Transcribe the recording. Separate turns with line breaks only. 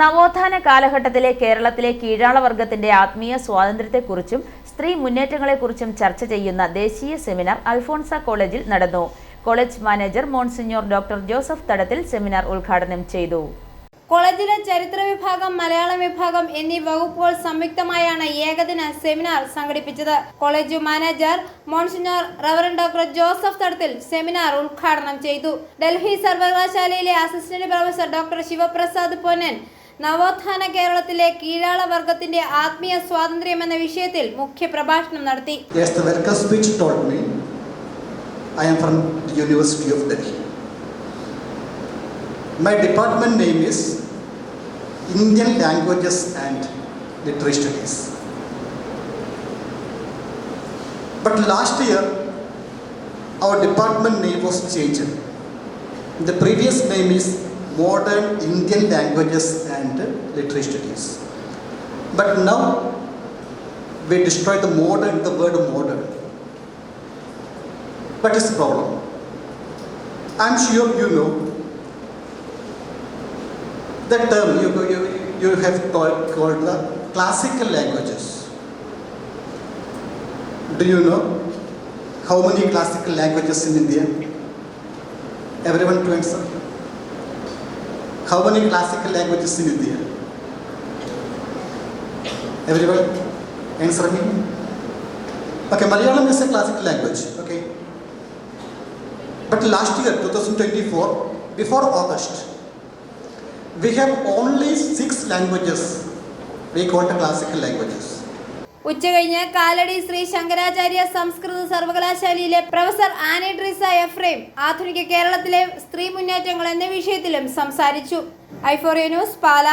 നവോത്ഥാന കാലഘട്ടത്തിലെ കേരളത്തിലെ കീഴാളവർഗത്തിന്റെ ആത്മീയ സ്വാതന്ത്ര്യത്തെക്കുറിച്ചും സ്ത്രീ മുന്നേറ്റങ്ങളെക്കുറിച്ചും ചർച്ച ചെയ്യുന്ന ദേശീയ സെമിനാർ അൽഫോൺസ കോളേജിൽ നടന്നു. College manager monsignor doctor Joseph Thadathil seminar ഉദ്ഘാടനം ചെയ്തു.
കോളേജിലെ ചരിത്ര വിഭാഗം മലയാളം വിഭാഗം എന്നീ വകുപ്പുകൾ സംയുക്തമായാണ് ഏകദിന സെമിനാർ സംഘടിപ്പിച്ചത്. College manager monsignor reverend doctor Joseph Thadathil seminar ഉദ്ഘാടനം ചെയ്തു. ഡൽഹി സർവകലാശാലയിലെ assistant professor doctor Sivaprasad Ponnan നവോത്ഥാന കേരളത്തിലെ കീഴാള വർഗത്തിന്റെ ആത്മീയ സ്വാതന്ത്ര്യം എന്ന വിഷയത്തിൽ മുഖ്യ പ്രഭാഷണം നടത്തി
I am from University of Delhi. My department name is Indian Languages and Literary Studies. But last year, our department name was changed. The previous name is Modern Indian Languages and Literary Studies. But now we destroy the modern, the word modern. What is the problem? I'm sure you know that term you, you, you have called, called the classical languages. Do you know how many classical languages in India? Everyone to answer. How many classical languages in India? Everyone answer me. Okay, Malayalam is a classical language. Okay. But last year, 2024, before August, we have only six languages we call the classical languages.
ഉച്ചകഴിഞ്ഞ് കാലടി ശ്രീ ശങ്കരാചാര്യ സംസ്കൃത സർവകലാശാലയിലെ professor Annie Trisa Ephrem ആധുനിക കേരളത്തിലെ സ്ത്രീ മുന്നേറ്റങ്ങൾ എന്ന വിഷയത്തിലും സംസാരിച്ചു. ഐഫോറിയ ന്യൂസ് പാല.